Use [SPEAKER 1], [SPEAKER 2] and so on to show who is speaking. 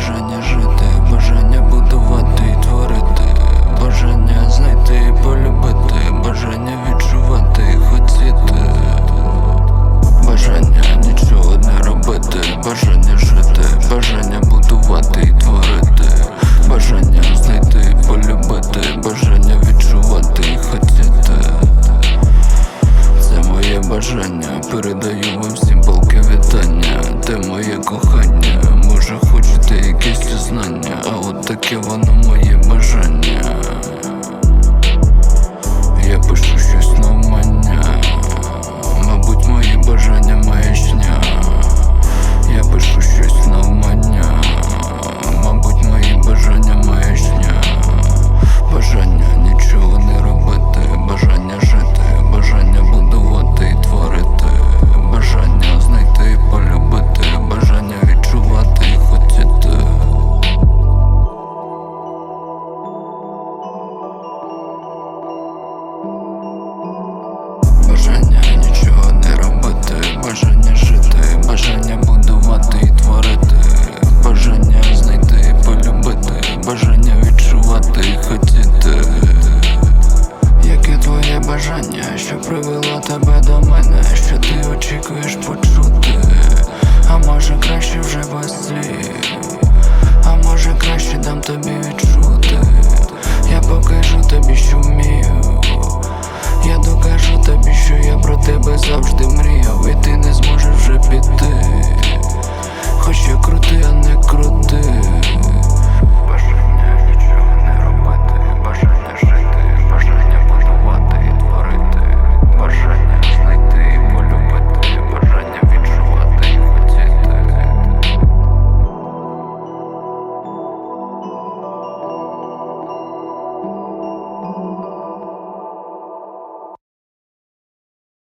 [SPEAKER 1] бажання жити, бажання будувати і творити, бажання знайти, і полюбити, бажання відчувати, і хотіти, бажання нічого не робити, бажання жити, бажання будувати і творити, бажання знайти, і полюбити, бажання відчувати і хотіти. Це моє бажання, передаю вам всім полки вітання, те моє кохання. тільки вона. очікуєш почути, а може краще вже без а може краще дам тобі відчути. Я покажу тобі, що вмію. Я докажу тобі, що я про тебе завжди мріяв, і ти не зможеш вже піти.